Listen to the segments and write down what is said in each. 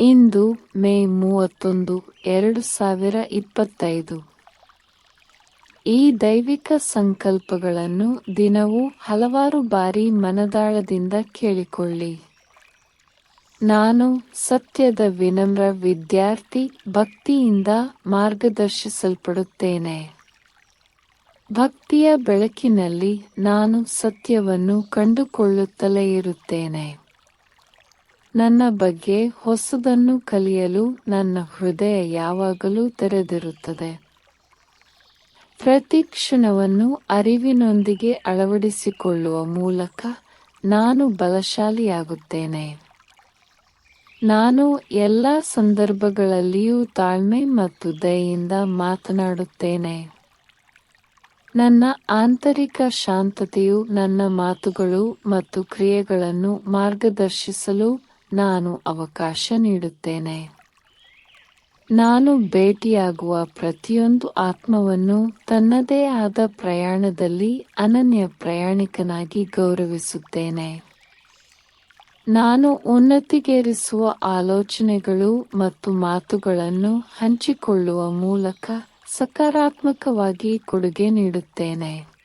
ಇಂದು ಮೇ ಮೂವತ್ತೊಂದು, ಎರಡು ಸಾವಿರ ಇಪ್ಪತ್ತೈದು. ಈ ದೈವಿಕ ಸಂಕಲ್ಪಗಳನ್ನು ದಿನವೂ ಹಲವಾರು ಬಾರಿ ಮನದಾಳದಿಂದ ಕೇಳಿಕೊಳ್ಳಿ. ನಾನು ಸತ್ಯದ ವಿನಮ್ರ ವಿದ್ಯಾರ್ಥಿ ಭಕ್ತಿಯಿಂದ ಮಾರ್ಗದರ್ಶಿಸಲ್ಪಡುತ್ತೇನೆ. ಭಕ್ತಿಯ ಬೆಳಕಿನಲ್ಲಿ ನಾನು ಸತ್ಯವನ್ನು ಕಂಡುಕೊಳ್ಳುತ್ತಲೇ ಇರುತ್ತೇನೆ. ನನ್ನ ಬಗ್ಗೆ ಹೊಸದನ್ನು ಕಲಿಯಲು ನನ್ನ ಹೃದಯ ಯಾವಾಗಲೂ ತೆರೆದಿರುತ್ತದೆ. ಪ್ರತಿ ಕ್ಷಣವನ್ನು ಅರಿವಿನೊಂದಿಗೆ ಅಳವಡಿಸಿಕೊಳ್ಳುವ ಮೂಲಕ ನಾನು ಬಲಶಾಲಿಯಾಗುತ್ತೇನೆ. ನಾನು ಎಲ್ಲ ಸಂದರ್ಭಗಳಲ್ಲಿಯೂ ತಾಳ್ಮೆ ಮತ್ತು ದಯೆಯಿಂದ ಮಾತನಾಡುತ್ತೇನೆ. ನನ್ನ ಆಂತರಿಕ ಶಾಂತತೆಯು ನನ್ನ ಮಾತುಗಳು ಮತ್ತು ಕ್ರಿಯೆಗಳನ್ನು ಮಾರ್ಗದರ್ಶಿಸಲು ನಾನು ಅವಕಾಶ ನೀಡುತ್ತೇನೆ. ನಾನು ಭೇಟಿಯಾಗುವ ಪ್ರತಿಯೊಂದು ಆತ್ಮವನ್ನು ತನ್ನದೇ ಆದ ಪ್ರಯಾಣದಲ್ಲಿ ಅನನ್ಯ ಪ್ರಯಾಣಿಕನಾಗಿ ಗೌರವಿಸುತ್ತೇನೆ. ನಾನು ಉನ್ನತಿಗೇರಿಸುವ ಆಲೋಚನೆಗಳು ಮತ್ತು ಮಾತುಗಳನ್ನು ಹಂಚಿಕೊಳ್ಳುವ ಮೂಲಕ ಸಕಾರಾತ್ಮಕವಾಗಿ ಕೊಡುಗೆ ನೀಡುತ್ತೇನೆ.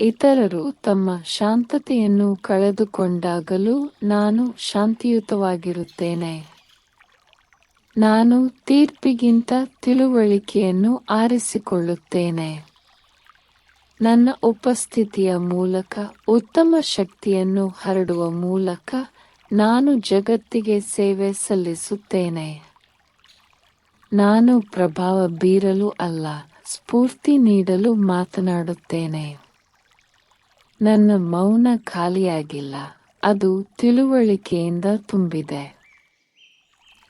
ಇತರರು ತಮ್ಮ ಶಾಂತತೆಯನ್ನು ಕಳೆದುಕೊಂಡಾಗಲೂ ನಾನು ಶಾಂತಿಯುತವಾಗಿರುತ್ತೇನೆ. ನಾನು ತೀರ್ಪಿಗಿಂತ ತಿಳುವಳಿಕೆಯನ್ನು ಆರಿಸಿಕೊಳ್ಳುತ್ತೇನೆ. ನನ್ನ ಉಪಸ್ಥಿತಿಯ ಮೂಲಕ, ಉತ್ತಮ ಶಕ್ತಿಯನ್ನು ಹರಡುವ ಮೂಲಕ ನಾನು ಜಗತ್ತಿಗೆ ಸೇವೆ ಸಲ್ಲಿಸುತ್ತೇನೆ. ನಾನು ಪ್ರಭಾವ ಬೀರಲು ಅಲ್ಲ, ಸ್ಫೂರ್ತಿ ನೀಡಲು ಮಾತನಾಡುತ್ತೇನೆ. ನನ್ನ ಮೌನ ಖಾಲಿಯಾಗಿಲ್ಲ. ಅದು ತಿಳುವಳಿಕೆಯಿಂದ ತುಂಬಿದೆ.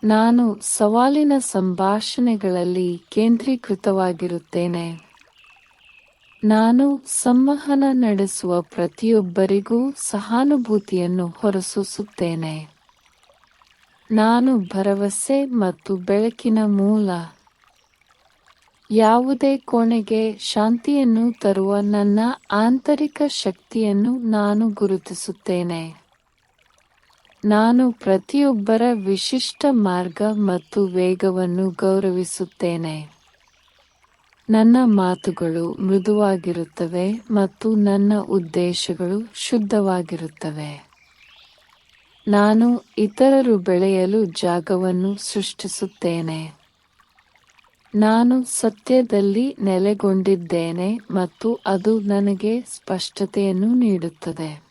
ನಾನು ಸವಾಲಿನ ಸಂಭಾಷಣೆಗಳಲ್ಲಿ ಕೇಂದ್ರೀಕೃತವಾಗಿರುತ್ತೇನೆ. ನಾನು ಸಂವಹನ ನಡೆಸುವ ಪ್ರತಿಯೊಬ್ಬರಿಗೂ ಸಹಾನುಭೂತಿಯನ್ನು ಹೊರಸೂಸುತ್ತೇನೆ. ನಾನು ಭರವಸೆ ಮತ್ತು ಬೆಳಕಿನ ಮೂಲ ಯಾವುದೇ ಕೋಣೆಗೆ ಶಾಂತಿಯನ್ನು ತರುವ ನನ್ನ ಆಂತರಿಕ ಶಕ್ತಿಯನ್ನು ನಾನು ಗುರುತಿಸುತ್ತೇನೆ. ನಾನು ಪ್ರತಿಯೊಬ್ಬರ ವಿಶಿಷ್ಟ ಮಾರ್ಗ ಮತ್ತು ವೇಗವನ್ನು ಗೌರವಿಸುತ್ತೇನೆ. ನನ್ನ ಮಾತುಗಳು ಮೃದುವಾಗಿರುತ್ತವೆ ಮತ್ತು ನನ್ನ ಉದ್ದೇಶಗಳು ಶುದ್ಧವಾಗಿರುತ್ತವೆ. ನಾನು ಇತರರು ಬೆಳೆಯಲು ಜಾಗವನ್ನು ಸೃಷ್ಟಿಸುತ್ತೇನೆ. ನಾನು ಸತ್ಯದಲ್ಲಿ ನೆಲೆಗೊಂಡಿದ್ದೇನೆ ಮತ್ತು ಅದು ನನಗೆ ಸ್ಪಷ್ಟತೆಯನ್ನು ನೀಡುತ್ತದೆ.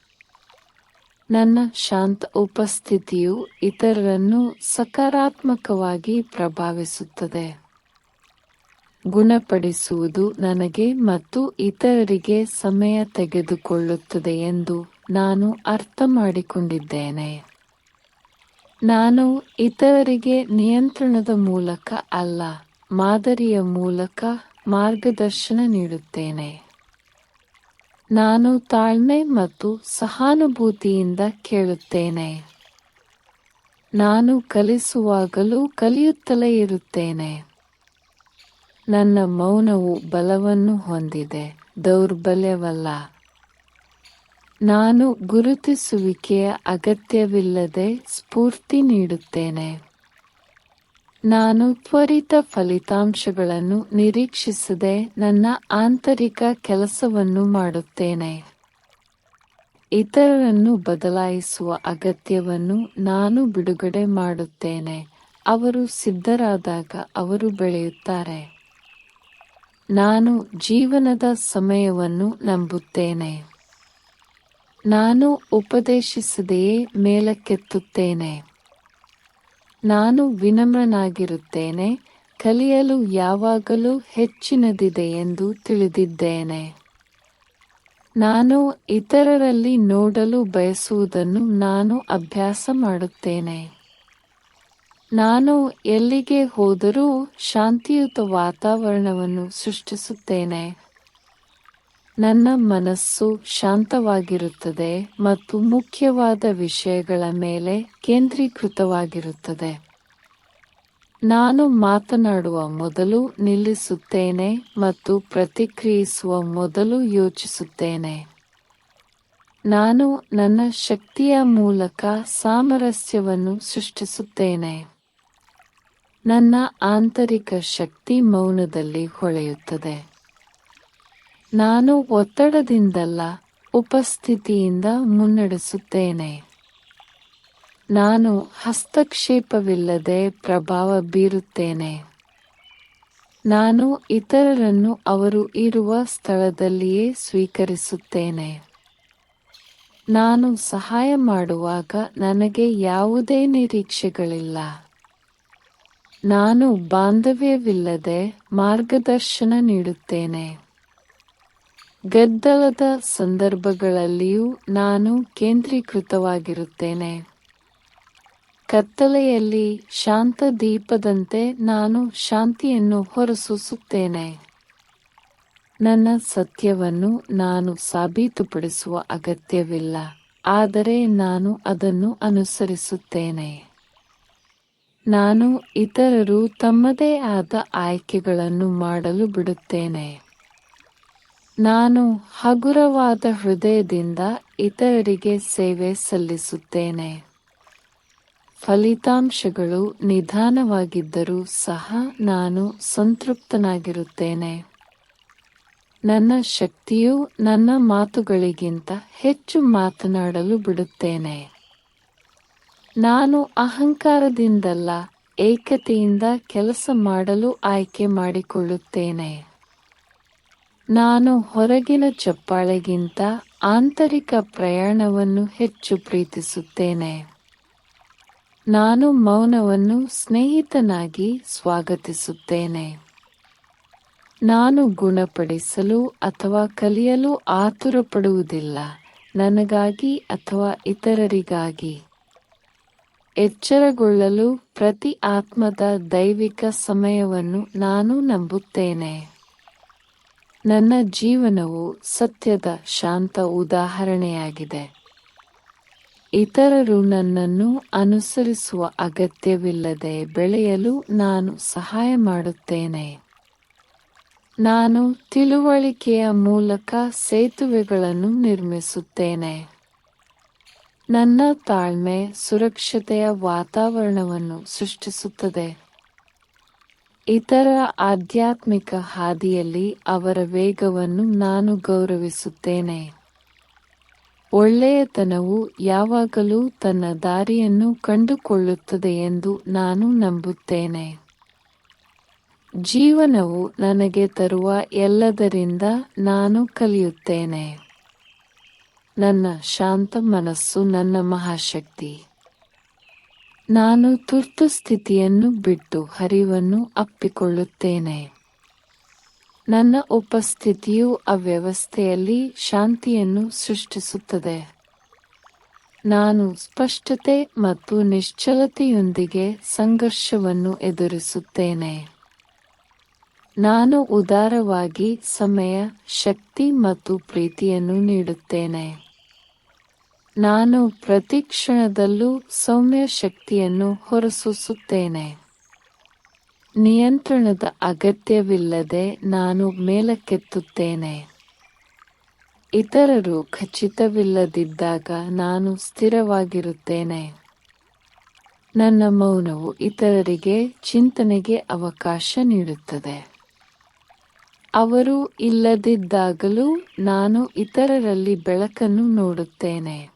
ನನ್ನ ಶಾಂತ ಉಪಸ್ಥಿತಿಯು ಇತರರನ್ನು ಸಕಾರಾತ್ಮಕವಾಗಿ ಪ್ರಭಾವಿಸುತ್ತದೆ. ಗುಣಪಡಿಸುವುದು ನನಗೆ ಮತ್ತು ಇತರರಿಗೆ ಸಮಯ ತೆಗೆದುಕೊಳ್ಳುತ್ತದೆ ಎಂದು ನಾನು ಅರ್ಥ ಮಾಡಿಕೊಂಡಿದ್ದೇನೆ ನಾನು ಇತರರಿಗೆ ನಿಯಂತ್ರಣದ ಮೂಲಕ ಅಲ್ಲ ಮಾದರಿಯ ಮೂಲಕ ಮಾರ್ಗದರ್ಶನ ನೀಡುತ್ತೇನೆ. ನಾನು ತಾಳ್ಮೆ ಮತ್ತು ಸಹಾನುಭೂತಿಯಿಂದ ಕೇಳುತ್ತೇನೆ. ನಾನು ಕಲಿಸುವಾಗಲೂ ಕಲಿಯುತ್ತಲೇ ಇರುತ್ತೇನೆ. ನನ್ನ ಮೌನವು ಬಲವನ್ನು ಹೊಂದಿದೆ, ದೌರ್ಬಲ್ಯವಲ್ಲ. ನಾನು ಗುರುತಿಸುವಿಕೆಯ ಅಗತ್ಯವಿಲ್ಲದೆ ಸ್ಫೂರ್ತಿ ನೀಡುತ್ತೇನೆ. ನಾನು ತ್ವರಿತ ಫಲಿತಾಂಶಗಳನ್ನು ನಿರೀಕ್ಷಿಸದೆ ನನ್ನ ಆಂತರಿಕ ಕೆಲಸವನ್ನು ಮಾಡುತ್ತೇನೆ. ಇತರರನ್ನು ಬದಲಾಯಿಸುವ ಅಗತ್ಯವನ್ನು ನಾನು ಬಿಡುಗಡೆ ಮಾಡುತ್ತೇನೆ. ಅವರು ಸಿದ್ಧರಾದಾಗ ಅವರು ಬೆಳೆಯುತ್ತಾರೆ. ನಾನು ಜೀವನದ ಸಮಯವನ್ನು ನಂಬುತ್ತೇನೆ. ನಾನು ಉಪದೇಶಿಸದೆಯೇ ಮೇಲಕ್ಕೆತ್ತುತ್ತೇನೆ. ನಾನು ವಿನಮ್ರನಾಗಿರುತ್ತೇನೆ, ಕಲಿಯಲು ಯಾವಾಗಲೂ ಹೆಚ್ಚಿನದಿದೆ ಎಂದು ತಿಳಿದಿದ್ದೇನೆ. ನಾನು ಇತರರಲ್ಲಿ ನೋಡಲು ಬಯಸುವುದನ್ನು ನಾನು ಅಭ್ಯಾಸ ಮಾಡುತ್ತೇನೆ. ನಾನು ಎಲ್ಲಿಗೆ ಹೋದರೂ ಶಾಂತಿಯುತ ವಾತಾವರಣವನ್ನು ಸೃಷ್ಟಿಸುತ್ತೇನೆ. ನನ್ನ ಮನಸ್ಸು ಶಾಂತವಾಗಿರುತ್ತದೆ ಮತ್ತು ಮುಖ್ಯವಾದ ವಿಷಯಗಳ ಮೇಲೆ ಕೇಂದ್ರೀಕೃತವಾಗಿರುತ್ತದೆ. ನಾನು ಮಾತನಾಡುವ ಮೊದಲು ನಿಲ್ಲಿಸುತ್ತೇನೆ ಮತ್ತು ಪ್ರತಿಕ್ರಿಯಿಸುವ ಮೊದಲು ಯೋಚಿಸುತ್ತೇನೆ. ನಾನು ನನ್ನ ಶಕ್ತಿಯ ಮೂಲಕ ಸಾಮರಸ್ಯವನ್ನು ಸೃಷ್ಟಿಸುತ್ತೇನೆ. ನನ್ನ ಆಂತರಿಕ ಶಕ್ತಿ ಮೌನದಲ್ಲಿ ಹೊಳೆಯುತ್ತದೆ. ನಾನು ಒತ್ತಡದಿಂದಲ್ಲ ಉಪಸ್ಥಿತಿಯಿಂದ ಮುನ್ನಡೆಸುತ್ತೇನೆ. ನಾನು ಹಸ್ತಕ್ಷೇಪವಿಲ್ಲದೆ ಪ್ರಭಾವ ಬೀರುತ್ತೇನೆ. ನಾನು ಇತರರನ್ನು ಅವರು ಇರುವ ಸ್ಥಳದಲ್ಲಿಯೇ ಸ್ವೀಕರಿಸುತ್ತೇನೆ. ನಾನು ಸಹಾಯ ಮಾಡುವಾಗ ನನಗೆ ಯಾವುದೇ ನಿರೀಕ್ಷೆಗಳಿಲ್ಲ. ನಾನು ಬಾಂಧವ್ಯವಿಲ್ಲದೆ ಮಾರ್ಗದರ್ಶನ ನೀಡುತ್ತೇನೆ. ಗದ್ದಲದ ಸಂದರ್ಭಗಳಲ್ಲಿಯೂ ನಾನು ಕೇಂದ್ರೀಕೃತವಾಗಿರುತ್ತೇನೆ. ಕತ್ತಲೆಯಲ್ಲಿ ಶಾಂತ ದೀಪದಂತೆ ನಾನು ಶಾಂತಿಯನ್ನು ಹೊರಸೂಸುತ್ತೇನೆ. ನನ್ನ ಸತ್ಯವನ್ನು ನಾನು ಸಾಬೀತುಪಡಿಸುವ ಅಗತ್ಯವಿಲ್ಲ, ಆದರೆ ನಾನು ಅದನ್ನು ಅನುಸರಿಸುತ್ತೇನೆ. ನಾನು ಇತರರು ತಮ್ಮದೇ ಆದ ಆಯ್ಕೆಗಳನ್ನು ಮಾಡಲು ಬಿಡುತ್ತೇನೆ. ನಾನು ಹಗುರವಾದ ಹೃದಯದಿಂದ ಇತರರಿಗೆ ಸೇವೆ ಸಲ್ಲಿಸುತ್ತೇನೆ. ಫಲಿತಾಂಶಗಳು ನಿಧಾನವಾಗಿದ್ದರೂ ಸಹ ನಾನು ಸಂತೃಪ್ತನಾಗಿರುತ್ತೇನೆ. ನನ್ನ ಶಕ್ತಿಯು ನನ್ನ ಮಾತುಗಳಿಗಿಂತ ಹೆಚ್ಚು ಮಾತನಾಡಲು ಬಿಡುತ್ತೇನೆ. ನಾನು ಅಹಂಕಾರದಿಂದಲ್ಲ, ಏಕತೆಯಿಂದ ಕೆಲಸ ಮಾಡಲು ಆಯ್ಕೆ ಮಾಡಿಕೊಳ್ಳುತ್ತೇನೆ. ನಾನು ಹೊರಗಿನ ಚಪ್ಪಾಳೆಗಿಂತ ಆಂತರಿಕ ಪ್ರಯಾಣವನ್ನು ಹೆಚ್ಚು ಪ್ರೀತಿಸುತ್ತೇನೆ. ನಾನು ಮೌನವನ್ನು ಸ್ನೇಹಿತನಾಗಿ ಸ್ವಾಗತಿಸುತ್ತೇನೆ. ನಾನು ಗುಣಪಡಿಸಲು ಅಥವಾ ಕಲಿಯಲು ಆತುರಪಡುವುದಿಲ್ಲ, ನನಗಾಗಿ ಅಥವಾ ಇತರರಿಗಾಗಿ. ಎಚ್ಚರಗೊಳ್ಳಲು ಪ್ರತಿ ಆತ್ಮದ ದೈವಿಕ ಸಮಯವನ್ನು ನಾನು ನಂಬುತ್ತೇನೆ. ನನ್ನ ಜೀವನವು ಸತ್ಯದ ಶಾಂತ ಉದಾಹರಣೆಯಾಗಿದೆ. ಇತರರು ನನ್ನನ್ನು ಅನುಸರಿಸುವ ಅಗತ್ಯವಿಲ್ಲದೆ ಬೆಳೆಯಲು ನಾನು ಸಹಾಯ ಮಾಡುತ್ತೇನೆ. ನಾನು ತಿಳುವಳಿಕೆಯ ಮೂಲಕ ಸೇತುವೆಗಳನ್ನು ನಿರ್ಮಿಸುತ್ತೇನೆ. ನನ್ನ ತಾಳ್ಮೆ ಸುರಕ್ಷತೆಯ ವಾತಾವರಣವನ್ನು ಸೃಷ್ಟಿಸುತ್ತದೆ. ಇತರ ಆಧ್ಯಾತ್ಮಿಕ ಹಾದಿಯಲ್ಲಿ ಅವರ ವೇಗವನ್ನು ನಾನು ಗೌರವಿಸುತ್ತೇನೆ. ಒಳ್ಳೆಯತನವು ಯಾವಾಗಲೂ ತನ್ನ ದಾರಿಯನ್ನು ಕಂಡುಕೊಳ್ಳುತ್ತದೆ ಎಂದು ನಾನು ನಂಬುತ್ತೇನೆ. ಜೀವನವು ನನಗೆ ತರುವ ಎಲ್ಲದರಿಂದ ನಾನು ಕಲಿಯುತ್ತೇನೆ. ನನ್ನ ಶಾಂತ ಮನಸ್ಸು ನನ್ನ ಮಹಾಶಕ್ತಿ. ನಾನು ತುರ್ತು ಸ್ಥಿತಿಯನ್ನು ಬಿಟ್ಟು ಹರಿವನ್ನು ಅಪ್ಪಿಕೊಳ್ಳುತ್ತೇನೆ. ನನ್ನ ಉಪಸ್ಥಿತಿಯು ಅವ್ಯವಸ್ಥೆಯಲ್ಲಿ ಶಾಂತಿಯನ್ನು ಸೃಷ್ಟಿಸುತ್ತದೆ. ನಾನು ಸ್ಪಷ್ಟತೆ ಮತ್ತು ನಿಶ್ಚಲತೆಯೊಂದಿಗೆ ಸಂಘರ್ಷವನ್ನು ಎದುರಿಸುತ್ತೇನೆ. ನಾನು ಉದಾರವಾಗಿ ಸಮಯ, ಶಕ್ತಿ ಮತ್ತು ಪ್ರೀತಿಯನ್ನು ನೀಡುತ್ತೇನೆ. ನಾನು ಪ್ರತಿ ಕ್ಷಣದಲ್ಲೂ ಸೌಮ್ಯ ಶಕ್ತಿಯನ್ನು ಹೊರಸೂಸುತ್ತೇನೆ. ನಿಯಂತ್ರಣದ ಅಗತ್ಯವಿಲ್ಲದೆ ನಾನು ಮೇಲಕ್ಕೆತ್ತುತ್ತೇನೆ. ಇತರರು ಖಚಿತವಿಲ್ಲದಿದ್ದಾಗ ನಾನು ಸ್ಥಿರವಾಗಿರುತ್ತೇನೆ. ನನ್ನ ಮೌನವು ಇತರರಿಗೆ ಚಿಂತನೆಗೆ ಅವಕಾಶ ನೀಡುತ್ತದೆ. ಅವರು ಇಲ್ಲದಿದ್ದಾಗಲೂ ನಾನು ಇತರರಲ್ಲಿ ಬೆಳಕನ್ನು ನೋಡುತ್ತೇನೆ.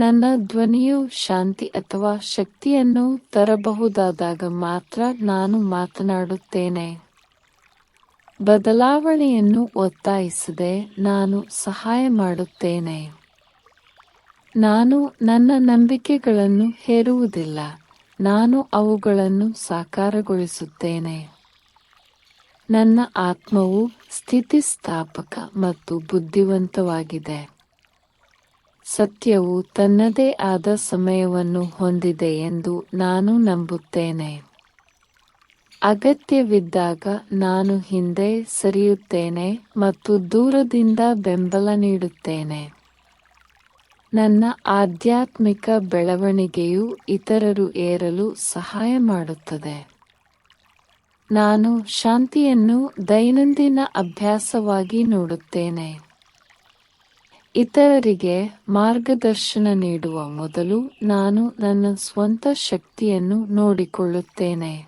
ನನ್ನ ಧ್ವನಿಯು ಶಾಂತಿ ಅಥವಾ ಶಕ್ತಿಯನ್ನು ತರಬಹುದಾದಾಗ ಮಾತ್ರ ನಾನು ಮಾತನಾಡುತ್ತೇನೆ. ಬದಲಾವಣೆಯನ್ನು ಒತ್ತಾಯಿಸದೆ ನಾನು ಸಹಾಯ ಮಾಡುತ್ತೇನೆ. ನಾನು ನನ್ನ ನಂಬಿಕೆಗಳನ್ನು ಹೇರುವುದಿಲ್ಲ. ನಾನು ಅವುಗಳನ್ನು ಸಾಕಾರಗೊಳಿಸುತ್ತೇನೆ. ನನ್ನ ಆತ್ಮವು ಸ್ಥಿತಿಸ್ಥಾಪಕ ಮತ್ತು ಬುದ್ಧಿವಂತವಾಗಿದೆ. ಸತ್ಯವು ತನ್ನದೇ ಆದ ಸಮಯವನ್ನು ಹೊಂದಿದೆ ಎಂದು ನಾನು ನಂಬುತ್ತೇನೆ. ಅಗತ್ಯವಿದ್ದಾಗ ನಾನು ಹಿಂದೆ ಸರಿಯುತ್ತೇನೆ ಮತ್ತು ದೂರದಿಂದ ಬೆಂಬಲ ನೀಡುತ್ತೇನೆ. ನನ್ನ ಆಧ್ಯಾತ್ಮಿಕ ಬೆಳವಣಿಗೆಯು ಇತರರು ಏರಲು ಸಹಾಯ ಮಾಡುತ್ತದೆ. ನಾನು ಶಾಂತಿಯನ್ನು ದೈನಂದಿನ ಅಭ್ಯಾಸವಾಗಿ ನೋಡುತ್ತೇನೆ. ಇತರರಿಗೆ ಮಾರ್ಗದರ್ಶನ ನೀಡುವ ಮೊದಲು ನಾನು ನನ್ನ ಸ್ವಂತ ಶಕ್ತಿಯನ್ನು ನೋಡಿಕೊಳ್ಳುತ್ತೇನೆ.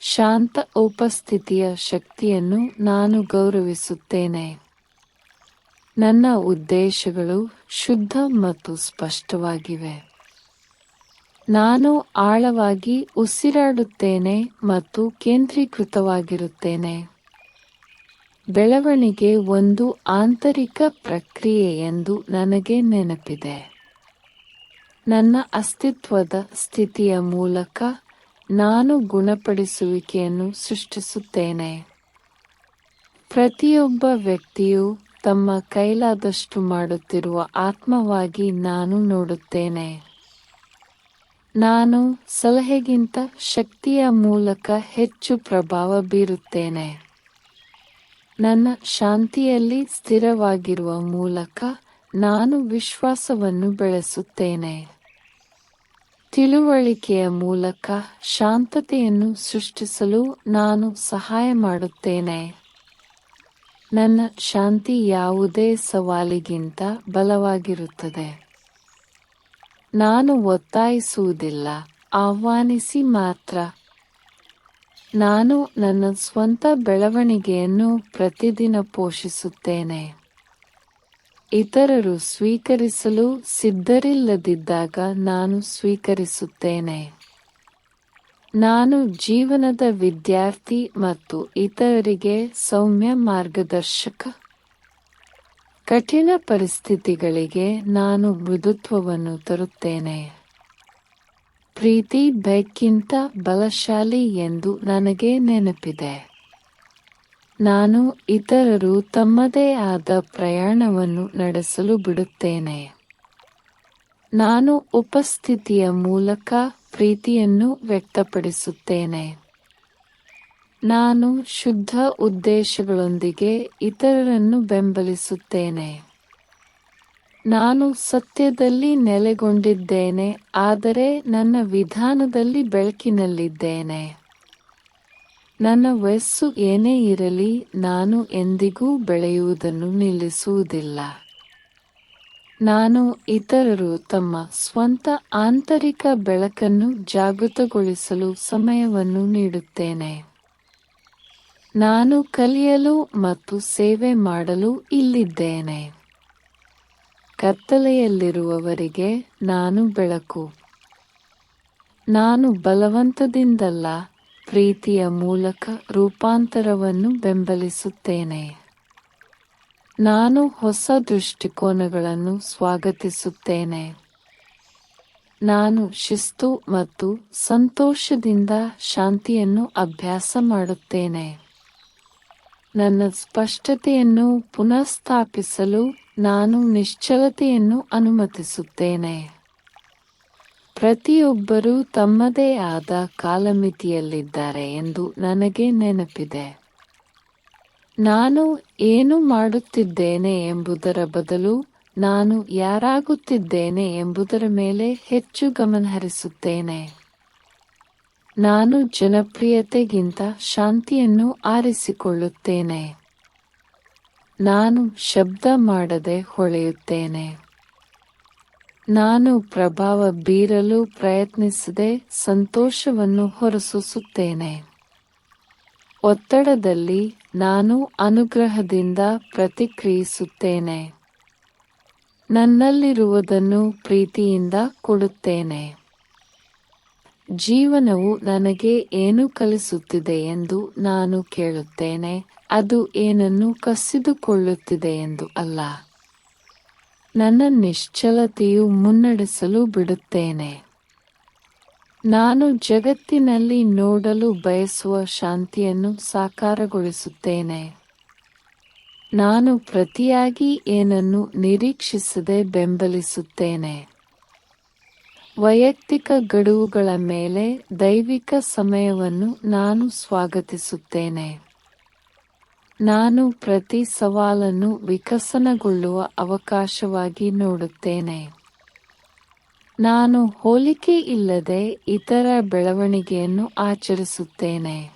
ಶಾಂತ ಉಪಸ್ಥಿತಿಯ ಶಕ್ತಿಯನ್ನು ನಾನು ಗೌರವಿಸುತ್ತೇನೆ. ನನ್ನ ಉದ್ದೇಶಗಳು ಶುದ್ಧ ಮತ್ತು ಸ್ಪಷ್ಟವಾಗಿವೆ. ನಾನು ಆಳವಾಗಿ ಉಸಿರಾಡುತ್ತೇನೆ ಮತ್ತು ಕೇಂದ್ರೀಕೃತವಾಗಿರುತ್ತೇನೆ. ಬೆಳವಣಿಗೆ ಒಂದು ಆಂತರಿಕ ಪ್ರಕ್ರಿಯೆ ಎಂದು ನನಗೆ ನೆನಪಿದೆ. ನನ್ನ ಅಸ್ತಿತ್ವದ ಸ್ಥಿತಿಯ ಮೂಲಕ ನಾನು ಗುಣಪಡಿಸುವಿಕೆಯನ್ನು ಸೃಷ್ಟಿಸುತ್ತೇನೆ. ಪ್ರತಿಯೊಬ್ಬ ವ್ಯಕ್ತಿಯು ತಮ್ಮ ಕೈಲಾದಷ್ಟು ಮಾಡುತ್ತಿರುವ ಆತ್ಮವಾಗಿ ನಾನು ನೋಡುತ್ತೇನೆ. ನಾನು ಸಲಹೆಗಿಂತ ಶಕ್ತಿಯ ಮೂಲಕ ಹೆಚ್ಚು ಪ್ರಭಾವ ಬೀರುತ್ತೇನೆ. ನನ್ನ ಶಾಂತಿಯಲ್ಲಿ ಸ್ಥಿರವಾಗಿರುವ ಮೂಲಕ ನಾನು ವಿಶ್ವಾಸವನ್ನು ಬೆಳೆಸುತ್ತೇನೆ. ತಿಳುವಳಿಕೆಯ ಮೂಲಕ ಶಾಂತತೆಯನ್ನು ಸೃಷ್ಟಿಸಲು ನಾನು ಸಹಾಯ ಮಾಡುತ್ತೇನೆ. ನನ್ನ ಶಾಂತಿ ಯಾವುದೇ ಸವಾಲಿಗಿಂತ ಬಲವಾಗಿರುತ್ತದೆ. ನಾನು ಒತ್ತಾಯಿಸುವುದಿಲ್ಲ, ಆಹ್ವಾನಿಸಿ ಮಾತ್ರ. ನಾನು ನನ್ನ ಸ್ವಂತ ಬೆಳವಣಿಗೆಯನ್ನು ಪ್ರತಿದಿನ ಪೋಷಿಸುತ್ತೇನೆ. ಇತರರು ಸ್ವೀಕರಿಸಲು ಸಿದ್ಧರಿಲ್ಲದಿದ್ದಾಗ ನಾನು ಸ್ವೀಕರಿಸುತ್ತೇನೆ. ನಾನು ಜೀವನದ ವಿದ್ಯಾರ್ಥಿ ಮತ್ತು ಇತರರಿಗೆ ಸೌಮ್ಯ ಮಾರ್ಗದರ್ಶಕ. ಕಠಿಣ ಪರಿಸ್ಥಿತಿಗಳಿಗೆ ನಾನು ಮೃದುತ್ವವನ್ನು ತರುತ್ತೇನೆ. ಪ್ರೀತಿ ಬೆಕ್ಕಿಂತ ಬಲಶಾಲಿ ಎಂದು ನನಗೆ ನೆನಪಿದೆ. ನಾನು ಇತರರು ತಮ್ಮದೇ ಆದ ಪ್ರಯಾಣವನ್ನು ನಡೆಸಲು ಬಿಡುತ್ತೇನೆ. ನಾನು ಉಪಸ್ಥಿತಿಯ ಮೂಲಕ ಪ್ರೀತಿಯನ್ನು ವ್ಯಕ್ತಪಡಿಸುತ್ತೇನೆ. ನಾನು ಶುದ್ಧ ಉದ್ದೇಶಗಳೊಂದಿಗೆ ಇತರರನ್ನು ಬೆಂಬಲಿಸುತ್ತೇನೆ. ನಾನು ಸತ್ಯದಲ್ಲಿ ನೆಲೆಗೊಂಡಿದ್ದೇನೆ, ಆದರೆ ನನ್ನ ವಿಧಾನದಲ್ಲಿ ಬೆಳಕಿನಲ್ಲಿದ್ದೇನೆ. ನನ್ನ ವಯಸ್ಸು ಏನೇ ಇರಲಿ, ನಾನು ಎಂದಿಗೂ ಬೆಳೆಯುವುದನ್ನು ನಿಲ್ಲಿಸುವುದಿಲ್ಲ. ನಾನು ಇತರರು ತಮ್ಮ ಸ್ವಂತ ಆಂತರಿಕ ಬೆಳಕನ್ನು ಜಾಗೃತಗೊಳಿಸಲು ಸಮಯವನ್ನು ನೀಡುತ್ತೇನೆ. ನಾನು ಕಲಿಯಲು ಮತ್ತು ಸೇವೆ ಮಾಡಲು ಇಲ್ಲಿದ್ದೇನೆ. ಕತ್ತಲೆಯಲ್ಲಿರುವವರಿಗೆ ನಾನು ಬೆಳಕು. ನಾನು ಬಲವಂತದಿಂದಲ್ಲ ಪ್ರೀತಿಯ ಮೂಲಕ ರೂಪಾಂತರವನ್ನು ಬೆಂಬಲಿಸುತ್ತೇನೆ. ನಾನು ಹೊಸ ದೃಷ್ಟಿಕೋನಗಳನ್ನು ಸ್ವಾಗತಿಸುತ್ತೇನೆ. ನಾನು ಶಿಸ್ತು ಮತ್ತು ಸಂತೋಷದಿಂದ ಶಾಂತಿಯನ್ನು ಅಭ್ಯಾಸ ಮಾಡುತ್ತೇನೆ. ನನ್ನ ಸ್ಪಷ್ಟತೆಯನ್ನು ಪುನಃಸ್ಥಾಪಿಸಲು ನಾನು ನಿಶ್ಚಲತೆಯನ್ನು ಅನುಮತಿಸುತ್ತೇನೆ. ಪ್ರತಿಯೊಬ್ಬರೂ ತಮ್ಮದೇ ಆದ ಕಾಲಮಿತಿಯಲ್ಲಿದ್ದಾರೆ ಎಂದು ನನಗೆ ನೆನಪಿದೆ. ನಾನು ಏನು ಮಾಡುತ್ತಿದ್ದೇನೆ ಎಂಬುದರ ಬದಲು ನಾನು ಯಾರಾಗುತ್ತಿದ್ದೇನೆ ಎಂಬುದರ ಮೇಲೆ ಹೆಚ್ಚು ಗಮನಹರಿಸುತ್ತೇನೆ ನಾನು ಜನಪ್ರಿಯತೆಗಿಂತ ಶಾಂತಿಯನ್ನು ಆರಿಸಿಕೊಳ್ಳುತ್ತೇನೆ. ನಾನು ಶಬ್ದ ಮಾಡದೆ ಹೊಳೆಯುತ್ತೇನೆ. ನಾನು ಪ್ರಭಾವ ಬೀರಲು ಪ್ರಯತ್ನಿಸದೆ ಸಂತೋಷವನ್ನು ಹೊರಸೂಸುತ್ತೇನೆ. ಒತ್ತಡದಲ್ಲಿ ನಾನು ಅನುಗ್ರಹದಿಂದ ಪ್ರತಿಕ್ರಿಯಿಸುತ್ತೇನೆ. ನನ್ನಲ್ಲಿರುವುದನ್ನು ಪ್ರೀತಿಯಿಂದ ಕೊಡುತ್ತೇನೆ. ಜೀವನವು ನನಗೆ ಏನು ಕಲಿಸುತ್ತಿದೆ ಎಂದು ನಾನು ಕೇಳುತ್ತೇನೆ. ಅದು ಏನನ್ನು ಕಸಿದುಕೊಳ್ಳುತ್ತಿದೆ ಎಂದು ಅಲ್ಲ. ನನ್ನ ನಿಶ್ಚಲತೆಯು ಮುನ್ನಡೆಸಲು ಬಿಡುತ್ತೇನೆ. ನಾನು ಜಗತ್ತಿನಲ್ಲಿ ನೋಡಲು ಬಯಸುವ ಶಾಂತಿಯನ್ನು ಸಾಕಾರಗೊಳಿಸುತ್ತೇನೆ. ನಾನು ಪ್ರತಿಯಾಗಿ ಏನನ್ನು ನಿರೀಕ್ಷಿಸದೆ ಬೆಂಬಲಿಸುತ್ತೇನೆ. ವೈಯಕ್ತಿಕ ಗಡುವುಗಳ ಮೇಲೆ ದೈವಿಕ ಸಮಯವನ್ನು ನಾನು ಸ್ವಾಗತಿಸುತ್ತೇನೆ. ನಾನು ಪ್ರತಿ ಸವಾಲನ್ನು ವಿಕಸನಗೊಳ್ಳುವ ಅವಕಾಶವಾಗಿ ನೋಡುತ್ತೇನೆ. ನಾನು ಹೋಲಿಕೆ ಇಲ್ಲದೆ ಇತರ ಬೆಳವಣಿಗೆಯನ್ನು ಆಚರಿಸುತ್ತೇನೆ.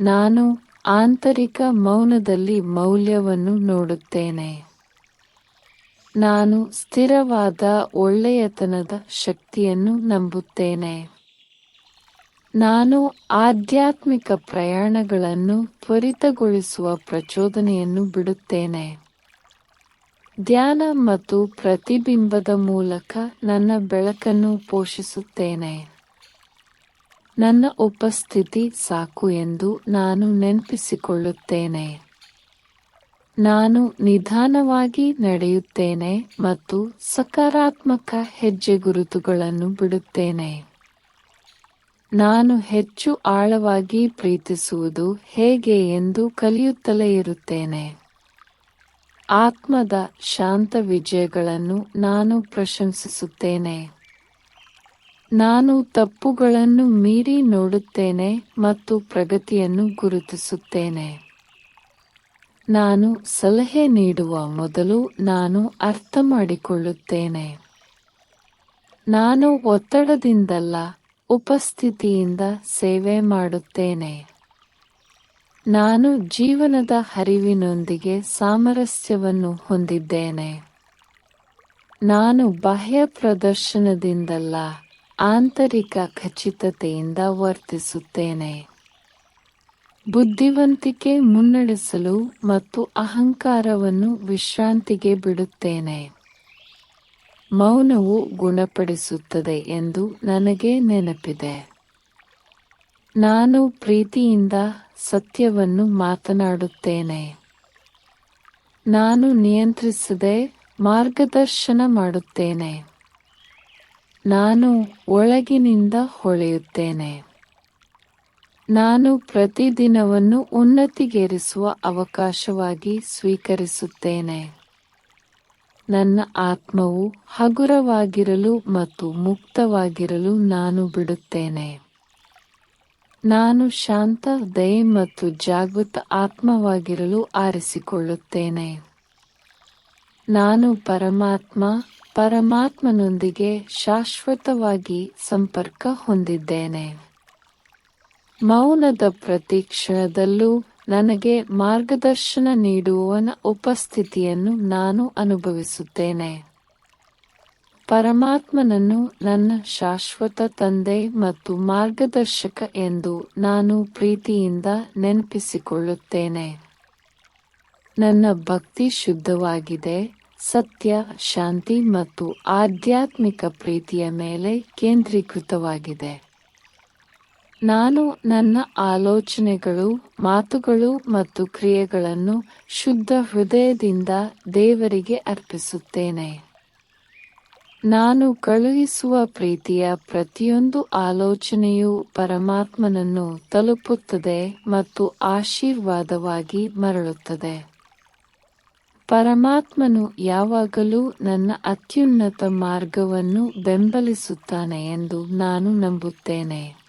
ನಾನು ಆಂತರಿಕ ಮೌನದಲ್ಲಿ ಮೌಲ್ಯವನ್ನು ನೋಡುತ್ತೇನೆ. ನಾನು ಸ್ಥಿರವಾದ ಒಳ್ಳೆಯತನದ ಶಕ್ತಿಯನ್ನು ನಂಬುತ್ತೇನೆ. ನಾನು ಆಧ್ಯಾತ್ಮಿಕ ಪ್ರಯಾಣಗಳನ್ನು ತ್ವರಿತಗೊಳಿಸುವ ಪ್ರಚೋದನೆಯನ್ನು ಬಿಡುತ್ತೇನೆ. ಧ್ಯಾನ ಮತ್ತು ಪ್ರತಿಬಿಂಬದ ಮೂಲಕ ನನ್ನ ಬೆಳಕನ್ನು ಪೋಷಿಸುತ್ತೇನೆ. ನನ್ನ ಉಪಸ್ಥಿತಿ ಸಾಕು ಎಂದು ನಾನು ನೆನಪಿಸಿಕೊಳ್ಳುತ್ತೇನೆ. ನಾನು ನಿಧಾನವಾಗಿ ನಡೆಯುತ್ತೇನೆ ಮತ್ತು ಸಕಾರಾತ್ಮಕ ಹೆಜ್ಜೆ ಗುರುತುಗಳನ್ನು ಬಿಡುತ್ತೇನೆ. ನಾನು ಹೆಚ್ಚು ಆಳವಾಗಿ ಪ್ರೀತಿಸುವುದು ಹೇಗೆ ಎಂದು ಕಲಿಯುತ್ತಲೇ ಇರುತ್ತೇನೆ. ಆತ್ಮದ ಶಾಂತ ವಿಜಯಗಳನ್ನು ನಾನು ಪ್ರಶಂಸಿಸುತ್ತೇನೆ. ನಾನು ತಪ್ಪುಗಳನ್ನು ಮೀರಿ ನೋಡುತ್ತೇನೆ ಮತ್ತು ಪ್ರಗತಿಯನ್ನು ಗುರುತಿಸುತ್ತೇನೆ. ನಾನು ಸಲಹೆ ನೀಡುವ ಮೊದಲು ನಾನು ಅರ್ಥ ಮಾಡಿಕೊಳ್ಳುತ್ತೇನೆ ನಾನು ಒತ್ತಡದಿಂದಲ್ಲ ಉಪಸ್ಥಿತಿಯಿಂದ ಸೇವೆ ಮಾಡುತ್ತೇನೆ. ನಾನು ಜೀವನದ ಹರಿವಿನೊಂದಿಗೆ ಸಾಮರಸ್ಯವನ್ನು ಹೊಂದಿದ್ದೇನೆ. ನಾನು ಬಾಹ್ಯ ಪ್ರದರ್ಶನದಿಂದಲ್ಲ, ಆಂತರಿಕ ಖಚಿತತೆಯಿಂದ ವರ್ತಿಸುತ್ತೇನೆ. ಬುದ್ಧಿವಂತಿಕೆ ಮುನ್ನಡೆಸಲು ಮತ್ತು ಅಹಂಕಾರವನ್ನು ವಿಶ್ರಾಂತಿಗೆ ಬಿಡುತ್ತೇನೆ. ಮೌನವು ಗುಣಪಡಿಸುತ್ತದೆ ಎಂದು ನನಗೆ ನೆನಪಿದೆ. ನಾನು ಪ್ರೀತಿಯಿಂದ ಸತ್ಯವನ್ನು ಮಾತನಾಡುತ್ತೇನೆ. ನಾನು ನಿಯಂತ್ರಿಸದೆ ಮಾರ್ಗದರ್ಶನ ಮಾಡುತ್ತೇನೆ. ನಾನು ಒಳಗಿನಿಂದ ಹೊಳೆಯುತ್ತೇನೆ. ನಾನು ಪ್ರತಿದಿನವನ್ನು ಉನ್ನತಿಗೇರಿಸುವ ಅವಕಾಶವಾಗಿ ಸ್ವೀಕರಿಸುತ್ತೇನೆ. ನನ್ನ ಆತ್ಮವು ಹಗುರವಾಗಿರಲು ಮತ್ತು ಮುಕ್ತವಾಗಿರಲು ನಾನು ಬಿಡುತ್ತೇನೆ. ನಾನು ಶಾಂತ, ದಯೆ ಮತ್ತು ಜಾಗೃತ ಆತ್ಮವಾಗಿರಲು ಆರಿಸಿಕೊಳ್ಳುತ್ತೇನೆ. ನಾನು ಪರಮಾತ್ಮ, ಪರಮಾತ್ಮನೊಂದಿಗೆ ಶಾಶ್ವತವಾಗಿ ಸಂಪರ್ಕ ಹೊಂದಿದ್ದೇನೆ. ಮೌನದ ಪ್ರತಿ ಕ್ಷಣದಲ್ಲೂ ನನಗೆ ಮಾರ್ಗದರ್ಶನ ನೀಡುವವನ ಉಪಸ್ಥಿತಿಯನ್ನು ನಾನು ಅನುಭವಿಸುತ್ತೇನೆ. ಪರಮಾತ್ಮನನ್ನು ನನ್ನ ಶಾಶ್ವತ ತಂದೆ ಮತ್ತು ಮಾರ್ಗದರ್ಶಕ ಎಂದು ನಾನು ಪ್ರೀತಿಯಿಂದ ನೆನಪಿಸಿಕೊಳ್ಳುತ್ತೇನೆ. ನನ್ನ ಭಕ್ತಿ ಶುದ್ಧವಾಗಿದೆ, ಸತ್ಯ, ಶಾಂತಿ ಮತ್ತು ಆಧ್ಯಾತ್ಮಿಕ ಪ್ರೀತಿಯ ಮೇಲೆ ಕೇಂದ್ರೀಕೃತವಾಗಿದೆ. ನಾನು ನನ್ನ ಆಲೋಚನೆಗಳು, ಮಾತುಗಳು ಮತ್ತು ಕ್ರಿಯೆಗಳನ್ನು ಶುದ್ಧ ಹೃದಯದಿಂದ ದೇವರಿಗೆ ಅರ್ಪಿಸುತ್ತೇನೆ. ನಾನು ಕಳುಹಿಸುವ ಪ್ರೀತಿಯ ಪ್ರತಿಯೊಂದು ಆಲೋಚನೆಯು ಪರಮಾತ್ಮನನ್ನು ತಲುಪುತ್ತದೆ ಮತ್ತು ಆಶೀರ್ವಾದವಾಗಿ ಮರಳುತ್ತದೆ. ಪರಮಾತ್ಮನು ಯಾವಾಗಲೂ ನನ್ನ ಅತ್ಯುನ್ನತ ಮಾರ್ಗವನ್ನು ಬೆಂಬಲಿಸುತ್ತಾನೆ ಎಂದು ನಾನು ನಂಬುತ್ತೇನೆ.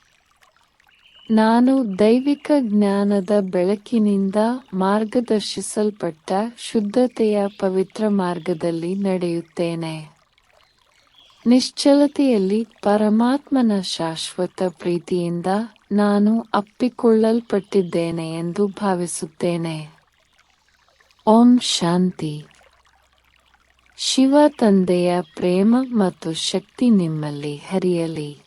ನಾನು ದೈವಿಕ ಜ್ಞಾನದ ಬೆಳಕಿನಿಂದ ಮಾರ್ಗದರ್ಶಿಸಲ್ಪಟ್ಟ ಶುದ್ಧತೆಯ ಪವಿತ್ರ ಮಾರ್ಗದಲ್ಲಿ ನಡೆಯುತ್ತೇನೆ. ನಿಶ್ಚಲತೆಯಲ್ಲಿ ಪರಮಾತ್ಮನ ಶಾಶ್ವತ ಪ್ರೀತಿಯಿಂದ ನಾನು ಅಪ್ಪಿಕೊಳ್ಳಲ್ಪಟ್ಟಿದ್ದೇನೆ ಎಂದು ಭಾವಿಸುತ್ತೇನೆ. ಓಂ ಶಾಂತಿ. ಶಿವ ತಂದೆಯ ಪ್ರೇಮ ಮತ್ತು ಶಕ್ತಿ ನಿಮ್ಮಲ್ಲಿ ಹರಿಯಲಿ.